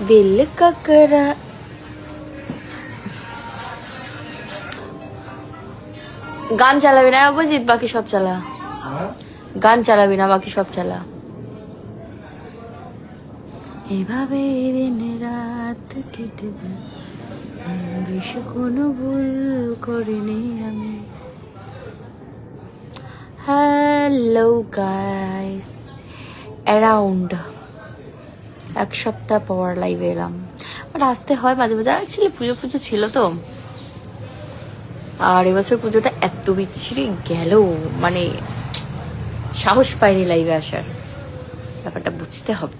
দিল কাকরা গান চালাবি না অভিজিৎ বাকি সব চালা গান চালাবি না বাকি সব চালা এভাবে দিন রাত কেটে যায় বেশ কোনো ভুল করিনি আমি হ্যালো গাইস অ্যারাউন্ড এক সপ্তাহ পর লাইভে এলাম। বাট আসতে হয় মাঝে মাঝে। অ্যাকচুয়ালি পুজো পুজো ছিল তো। আর এবছর পুজোটা এত বিচ্ছিরি গেল। মানে সাহস পাইনি লাইভে আসার। ব্যাপারটা বুঝতে হবে।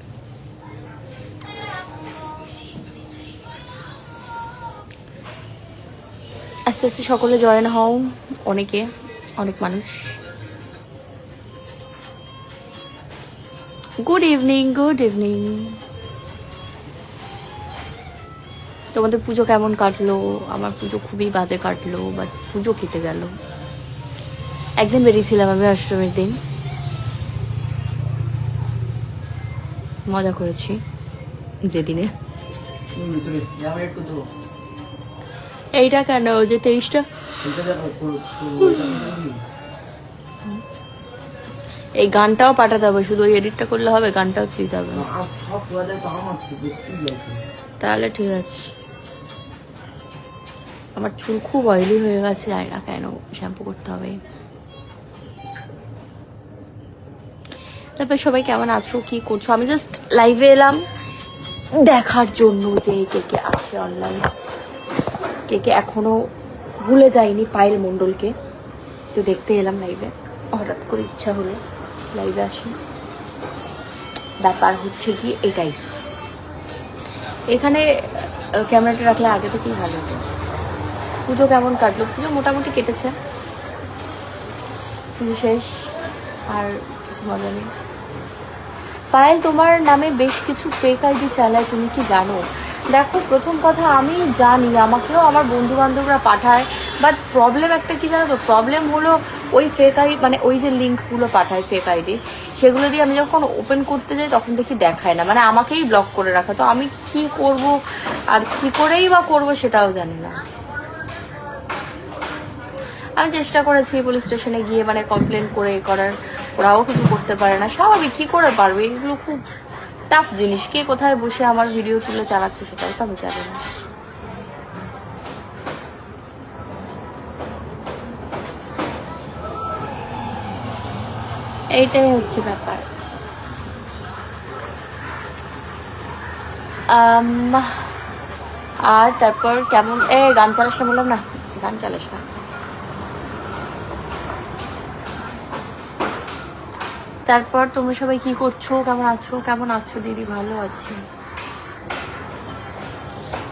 আস্তে আস্তে সকলে জয়েন হও। অনেকে, অনেক মানুষ। গুড ইভিনিং গুড ইভিনিং তোমাদের পুজো কেমন কাটলো? আমার পুজো খুবই বাজে কাটলো বাট পুজো কেটে গেল। একদিন বেরিয়েছিলাম আমি অষ্টমীর দিন। মজা করেছি যেদিনে। এইটা কেন? যে তেইশটা? এই গানটাও পাঠাতে হবে শুধু ওই এডিটটা করলে হবে গানটাও দিতে হবে। তাহলে ঠিক আছে। আমার চুল খুব অয়েলি হয়ে গেছে জানি না কেন শ্যাম্পু করতে হবে। তারপর সবাই কেমন আছো, কি করছ? আমি জাস্ট লাইভে এলাম দেখার জন্য যে কে কে আছে অনলাইন কে কে এখনও ভুলে যায়নি পায়েল মণ্ডলকে। তো দেখতে এলাম লাইভে হঠাৎ করে ইচ্ছা হলো লাইভে আসি। ব্যাপার হচ্ছে কি, এটাই। এখানে ক্যামেরাটা রাখলে আগে থেকেই ভালো হতো। পুজো কেমন কাটলো? পুজো মোটামুটি কেটেছে। পুজো শেষ, আর কিছু মজা নেই। পায়েল, তোমার নামে বেশ কিছু ফেক আইডি চালায়, তুমি কি জানো? দেখো, প্রথম কথা, আমি জানি, আমাকেও আমার বন্ধু বান্ধবরা পাঠায় বাট প্রবলেম একটা কি জানো তো? প্রবলেম হলো ওই ফেক আই মানে ওই যে লিঙ্কগুলো পাঠায় ফেক আইডি সেগুলো দিয়ে আমি যখন ওপেন করতে যাই, তখন দেখি দেখায় না। মানে আমাকেই ব্লক করে রাখা। তো আমি কি করব, আর কি করেই বা করব সেটাও জানি না। আমি চেষ্টা করেছি পুলিশ স্টেশনে গিয়ে মানে কমপ্লেন করে করার। ওরাও কিছু করতে পারে না। স্বাভাবিক, কী করে পারবে? এগুলো খুব টাফ জিনিস। কে কোথায় বসে আমার ভিডিও তুলে চালাচ্ছে সেটাও তো আমি জানি না। এইটাই হচ্ছে ব্যাপার। আর তারপর কেমন? এ গান চালাস না বললাম না? গান চালাস না। তারপর তোমরা সবাই কি করছ? কেমন আছো? কেমন আছো দিদি? ভালো আছি।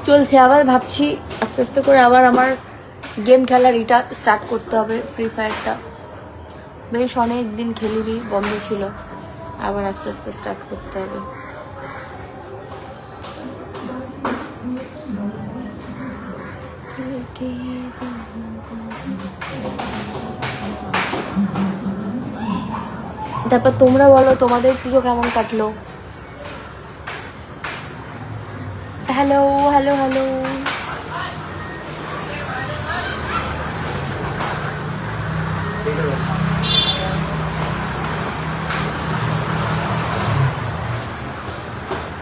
চলছে, আবার ভাবছি আস্তে আস্তে করে আবার আমার গেম খেলার এটা স্টার্ট করতে হবে ফ্রি ফায়ারটা বেশ অনেক দিন খেলিনি, বন্ধ ছিল। আবার আস্তে আস্তে স্টার্ট করতে হবে। তারপর তোমরা বলো, তোমাদের পুজো কেমন কাটলো? হ্যালো হ্যালো হ্যালো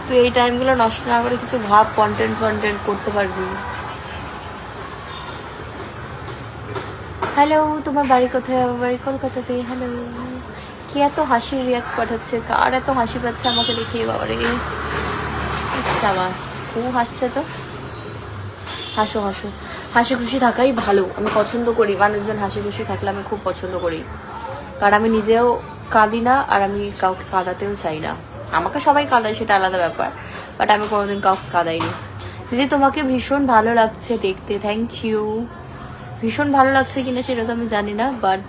তুই এই টাইমগুলো নষ্ট না করে কিছু ভাব কন্টেন্ট কন্টেন্ট করতে পারবি। হ্যালো তোমার বাড়ি কোথায়? বাড়ি কলকাতাতে হ্যালো কি এত হাসির রিয়াক্ট পাঠাচ্ছে? কার এত হাসি পাচ্ছে আমাকে দেখিয়ে বাবারে। সাবাস। ও হাসছে তো? হাসো হাসো। হাসি খুশি থাকাই ভালো। আমি পছন্দ করি। মানুষজন হাসি খুশি থাকলে আমি খুব পছন্দ করি। কারণ আমি নিজেও কাঁদি না আর আমি কাউকে কাঁদাতেও চাই না। আমাকে সবাই কাঁদায়, সেটা আলাদা ব্যাপার। বাট আমি কোনোদিন কাউকে কাঁদাইনি। দিদি, তোমাকে ভীষণ ভালো লাগছে দেখতে। থ্যাংক ইউ ভীষণ ভালো লাগছে কিনা সেটা তো আমি জানি না বাট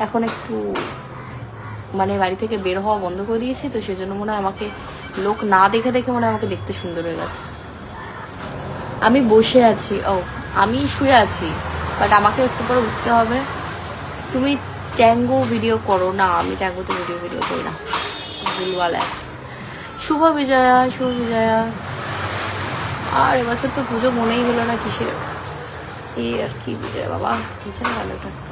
এখন একটু মানে বাড়ি থেকে বের হওয়া বন্ধ করে দিয়েছি, তো সেজন্য মনে হয় আমাকে লোক না দেখে দেখে মনে হয় আমাকে দেখতে সুন্দর হয়ে গেছে। আমি বসে আছি, ও, আমি শুয়ে আছি বাট আমাকে একটু পরে উঠতে হবে। তুমি ট্যাঙ্গো ভিডিও করো, না, আমি ট্যাঙ্গোতে ভিডিও ভিডিও করি না। ভুলওয়াল অ্যাপস শুভ বিজয়া শুভ বিজয়া। আর এবছর তো পুজো মনেই হলো না কিসের। এই আর কি বুঝে বাবা বুঝে ভালোটা?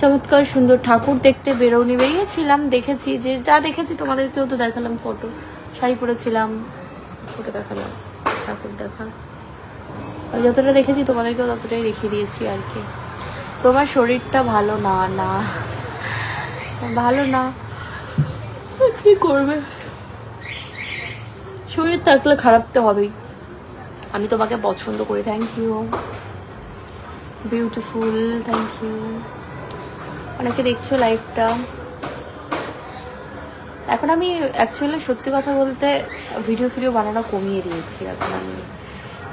চমৎকার সুন্দর ঠাকুর দেখতে বেরোনি। বেরিয়েছিলাম, দেখেছি যে যা দেখেছি তোমাদেরকেও তো দেখালাম ফটো শাড়ি পরেছিলাম ফটো দেখালাম, ঠাকুর দেখা। যতটা দেখেছি তোমাদেরকেও ততটাই রেখে দিয়েছি আর কি। তোমার শরীরটা ভালো না না। ভালো না। কি করবে? শরীর থাকলে খারাপ তো হবেই। আমি তোমাকে পছন্দ করি thank you beautiful thank you অনেকে দেখছ লাইভটা। এখন আমি অ্যাকচুয়ালি সত্যি কথা বলতে ভিডিও ফিডিও বানানো কমিয়ে দিয়েছি। এখন আমি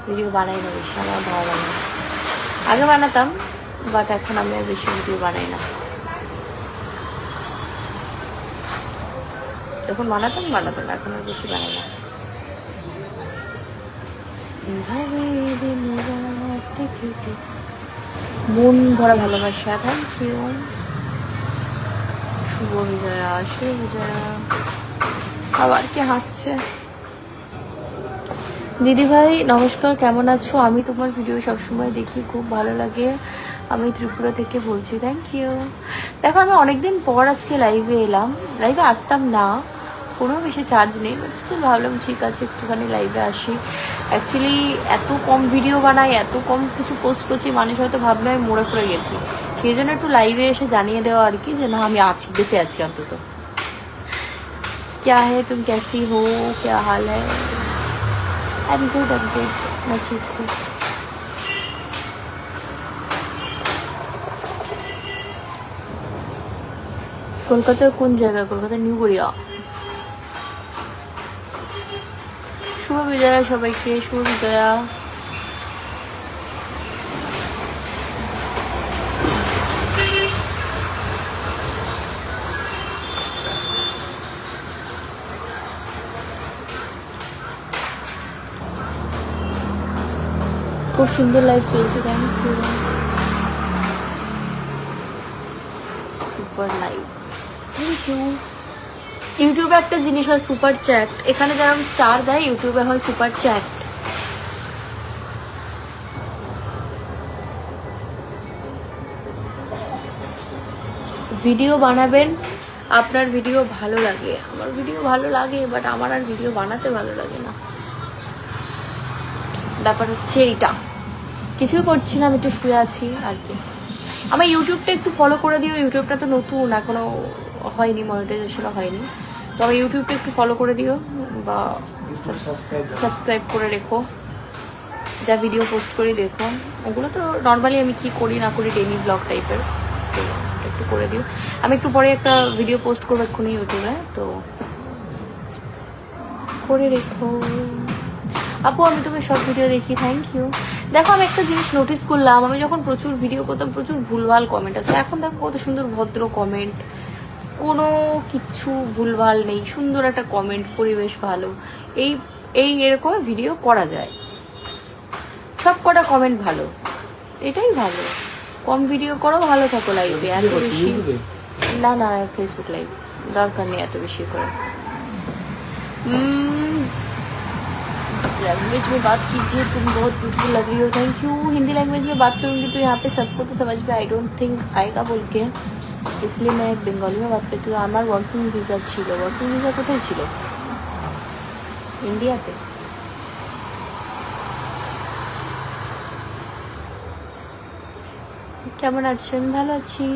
ভিডিও বানাই না বেশি, আমার ভালো লাগে। আগে বানাতাম বাট এখন আমি আর বেশি ভিডিও বানাই না। যখন বানাতাম বানাতাম, এখন আর বেশি বানাই না। মন ভরা ভালোবাসা থ্যাংক ইউ শুভ বিজয়া শুভ বিজয়া আবার কি হাসছে। দিদি ভাই, নমস্কার, কেমন আছো? আমি তোমার ভিডিও সবসময় দেখি, খুব ভালো লাগে। আমি ত্রিপুরা থেকে বলছি থ্যাংক ইউ দেখো, আমি অনেকদিন পর আজকে লাইভে এলাম। লাইভে আসতাম না, কোনো বেশি চার্জ নেই স্টিল ভাবলাম ঠিক আছে, একটুখানি লাইভে আসি। অ্যাকচুয়ালি এত কম ভিডিও বানাই, এত কম কিছু পোস্ট করছি, মানুষ হয়তো আমি মরে পড়ে গেছি। সেই জন্য একটু লাইভে এসে জানিয়ে দেওয়া আর কি যে না আমি আছি বেঁচে আছি অন্তত क्या है तुम कैसी हो क्या हाल है I am good I am good मैं ठीक हूँ কলকাতার কোন জায়গা কলকাতা নিউ গড়িয়া শুভ বিজয়া সবাইকে শুভ বিজয়া খুব সুন্দর লাইভ চলছে thank you super live thank you ইউটিউবে একটা জিনিস হয় সুপার চ্যাট এখানে যেরকম স্টার দেয় ইউটিউবে হয় সুপার চ্যাট ভিডিও বানাবেন আপনার ভিডিও ভালো লাগে। আমার ভিডিও ভালো লাগে বাট আমার আর ভিডিও বানাতে ভালো লাগে না। ব্যাপার হচ্ছে এইটা। কিছুই করছি না আমি একটু শুয়ে আছি আর কি। আমার ইউটিউবটা একটু ফলো করে দিও ইউটিউবটা তো নতুন এখনও হয়নি মনিটাইজেশনও হয়নি। তো আমার ইউটিউবটা একটু ফলো করে দিও বা সাবস্ক্রাইব সাবস্ক্রাইব করে রেখো। যা ভিডিও পোস্ট করি দেখো। ওগুলো তো নর্মালি আমি কি করি না করি ডেলি ব্লগ টাইপের তো একটু করে দিও। আমি একটু পরে একটা ভিডিও পোস্ট করব এক্ষুনি ইউটিউবে তো করে রেখো। আপু আমি তোমার সব ভিডিও দেখি থ্যাংক ইউ দেখো আমি একটা জিনিস নোটিস করলাম আমি যখন প্রচুর ভিডিও করতাম প্রচুর ভুলভাল কমেন্ট আসতো। এখন দেখো কত সুন্দর ভদ্র কমেন্ট কোনো কিচ্ছু ভুলভাল নেই সুন্দর একটা কমেন্ট পরিবেশ ভালো। এই এই এরকম ভিডিও করা যায়। সব কটা কমেন্ট ভালো। এটাই ভালো। কম ভিডিও করো ভালো থাকো লাইভে এত বেশি। না না ফেসবুক লাইভ দরকার নেই এত বেশি করে। लैंग्वेज में बात कीजिए तुम बहुत ब्यूटीफुल लग रही हो थैंक यू हिंदी लैंग्वेज में बात करूंगी तो यहाँ पे सबको तो समझ में आई डोंट थिंक आएगा बोल के इसलिए मैं बंगाली में बात करती हूँ আমার ওয়ার্কিং ভিসা ছিল ওয়ার্কিং ভিসা কোথায় ছিল ইন্ডিয়াতে কেমন আছেন ভালো আছি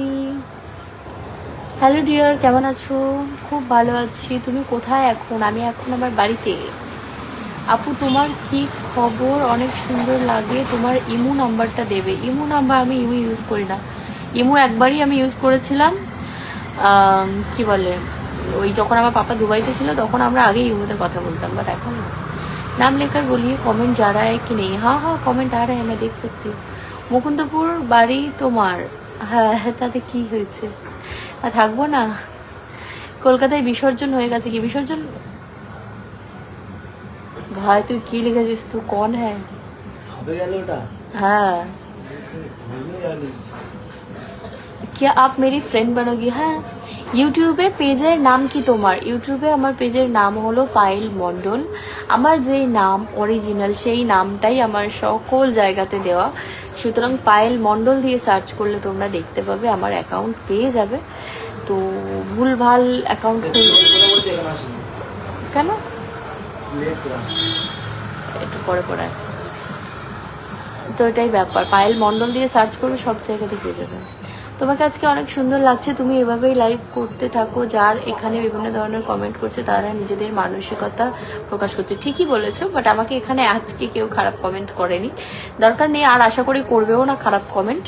হ্যালো ডিয়ার কেমন আছো খুব ভালো আছি তুমি কোথায় এখন আমি এখন আমার বাড়িতে আপু, তোমার কি খবর? অনেক সুন্দর লাগে। তোমার ইমু নাম্বারটা দেবে। ইমু নাম্বার আমি ইমু ইউজ করি না। ইমু একবারই আমি ইউজ করেছিলাম। কি বলে? ওই যখন আমার পাপা দুবাইতে ছিল, তখন আমরা আগেই ইমুতে কথা বলতাম বাট এখন নাম লেখার বলিয়ে কমেন্ট যারা আয় কি নেই? হ্যাঁ হ্যাঁ কমেন্ট আর হ্যাঁ দেখ সত্যি। মুকুন্দপুর বাড়ি তোমার। হ্যাঁ তাতে কি হয়েছে? থাকব না? কলকাতায় বিসর্জন হয়ে গেছে কি? বিসর্জন ভাই তুই কি লিখেছিস তুই কোন হ্যাঁ হবে গেল ওটা हाँ হয়ে গেল क्या आप मेरी ফ্রেন্ড बनोगी হ্যাঁ ইউটিউবে পেজের নাম কি তোমার ইউটিউবে আমার পেজের নাম হলো পায়েল মণ্ডল আমার যেই নাম অরিজিনাল সেই নামটাই আমার সকল জায়গাতে দেওয়া সুতরাং পায়েল মণ্ডল দিয়ে সার্চ করলে তোমরা দেখতে পাবে আমার অ্যাকাউন্ট পেয়ে যাবে তো ভুলভাল অ্যাকাউন্ট কেন একটু পরে পরে আস। তো এটাই ব্যাপার। পায়েল মণ্ডল দিয়ে সার্চ করবে সব জায়গাতে পেয়ে যাবে। তোমাকে আজকে অনেক সুন্দর লাগছে। তুমি এভাবেই লাইভ করতে থাকো। যার এখানে বিভিন্ন ধরনের কমেন্ট করছে, তারা নিজেদের মানসিকতা প্রকাশ করছে। ঠিকই বলেছ বাট আমাকে এখানে আজকে কেউ খারাপ কমেন্ট করেনি। দরকার নেই, আর আশা করি করবেও না খারাপ কমেন্ট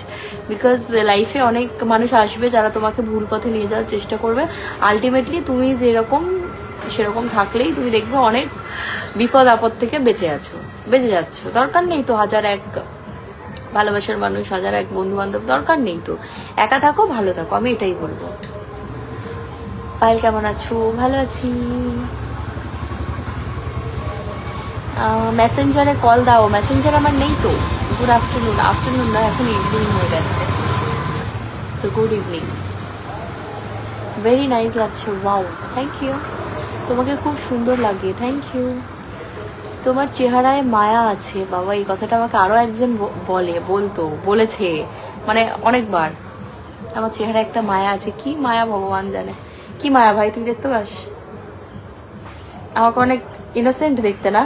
বিকজ লাইফে অনেক মানুষ আসবে যারা তোমাকে ভুল পথে নিয়ে যাওয়ার চেষ্টা করবে। আলটিমেটলি তুমি যেরকম সেরকম থাকলেই তুমি দেখবে অনেক বিপদ আপদ থেকে বেঁচে আছো, বেঁচে যাচ্ছ। দরকার নেই তো হাজার এক ভালোবাসার মানুষ, হাজার এক বন্ধু বান্ধব দরকার নেই তো। একা থাকো, ভালো থাকো, আমি এটাই বলব। পায়েল, কেমন আছো? ভালো আছি। মেসেঞ্জারে কল দাও। মেসেঞ্জার আমার নেই তো। Good afternoon. আফটারনুন না এখন ইভিনিং হয়ে গেছে। So good evening very nice লাগছে। ওয়াও থ্যাংক ইউ তোমাকে খুব সুন্দর লাগে থ্যাংক ইউ তোমার চেহারায় মায়া আছে বাবা এই কথাটা আমাকে আরও একজন বলে বলতো বলেছে মানে অনেকবার। আমার চেহারা একটা মায়া আছে কি মায়া ভগবান জানে। কি মায়া ভাই তুই দেখতে পাস? আমাকে অনেক ইনোসেন্ট দেখতে না?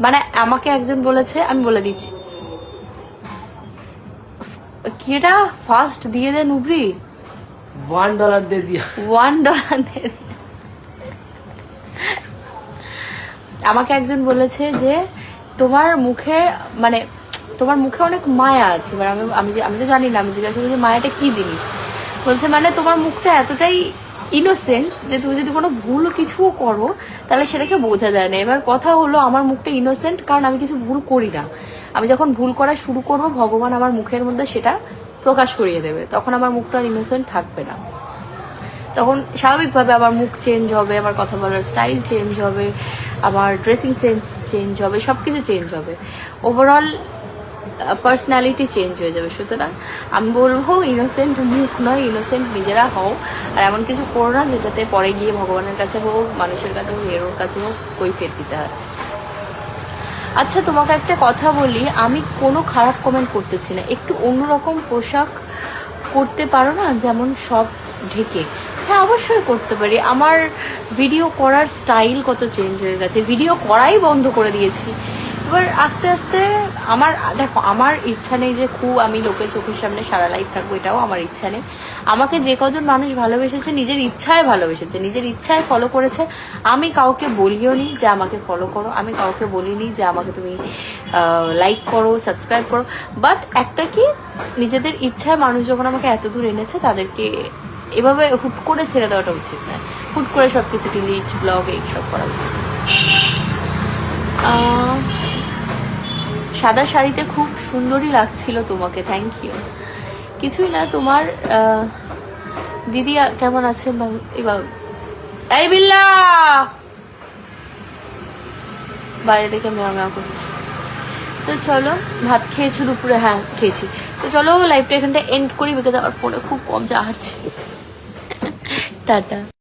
মানে আমাকে একজন বলেছে আমি বলে দিচ্ছি। কি এটা? ফার্স্ট দিয়ে দেন উবরি? ওয়ান ডলার দিয়ে দিয়া। ওয়ান ডলার আমাকে একজন বলেছে যে তোমার মুখে মানে তোমার মুখে অনেক মায়া আছে এবার আমি আমি আমি তো জানি না, আমি জিজ্ঞাসা করছি মায়াটা কি জিনিস? বলছে মানে তোমার মুখটা এতটাই ইনোসেন্ট যে তুমি যদি কোনো ভুল কিছুও করো, তাহলে সেটাকে বোঝা যায় না। এবার কথা হলো, আমার মুখটা ইনোসেন্ট কারণ আমি কিছু ভুল করি না। আমি যখন ভুল করা শুরু করব, ভগবান আমার মুখের মধ্যে সেটা প্রকাশ করিয়ে দেবে। তখন আমার মুখটা ইনোসেন্ট থাকবে না। তখন স্বাভাবিকভাবে আমার মুখ চেঞ্জ হবে, আমার কথা বলার স্টাইল চেঞ্জ হবে। আমার ড্রেসিং সেন্স চেঞ্জ হবে সব কিছু চেঞ্জ হবে ওভারঅল পার্সোনালিটি চেঞ্জ হয়ে যাবে। সুতরাং আমি বলব ইনোসেন্ট মুখ নয় ইনোসেন্ট নিজেরা হও। আর এমন কিছু করো না যেটাতে পরে গিয়ে ভগবানের কাছে হোক, মানুষের কাছে হোক, এরোর কাছে হোক কই ফের দিতে হয়। আচ্ছা তোমাকে একটা কথা বলি, আমি কোনো খারাপ কমেন্ট করতেছি না। একটু অন্যরকম পোশাক করতে পারো না, যেমন সব ঢেকে। হ্যাঁ অবশ্যই করতে পারি। আমার ভিডিও করার স্টাইল কত চেঞ্জ হয়ে গেছে। ভিডিও করাই বন্ধ করে দিয়েছি। এবার আস্তে আস্তে আমার, দেখো, আমার ইচ্ছা নেই যে খুব আমি লোকের চোখের সামনে সারা লাইফ থাকব, এটাও আমার ইচ্ছা নেই। আমাকে যে কজন মানুষ ভালোবেসেছে, নিজের ইচ্ছায় ভালোবেসেছে, নিজের ইচ্ছায় ফলো করেছে। আমি কাউকে বলিও নি যে আমাকে ফলো করো। আমি কাউকে বলিনি যে আমাকে তুমি লাইক করো সাবস্ক্রাইব করো। বাট একটা কি, নিজেদের ইচ্ছায় মানুষ যখন আমাকে এত দূর এনেছে, তাদেরকে এভাবে হুট করে ছেড়ে দেওয়াটা উচিত নয়। হুট করে সবকিছু ডিলিট ব্লগ এইসব করা উচিত। সাদা শাড়িতে খুব সুন্দরই লাগছিল তোমাকে থ্যাংক ইউ কিছুই না, তোমার দিদি কেমন আছেন? এই বিল্লা! বাইরে থেকে মেয়া মেয়া করছে। তো চলো, ভাত খেয়েছো দুপুরে হ্যাঁ খেয়েছি। তো চলো লাইফটা এখানটা এন্ড করি বিকজ আমার ফোনে খুব কম চার্জ টাটা।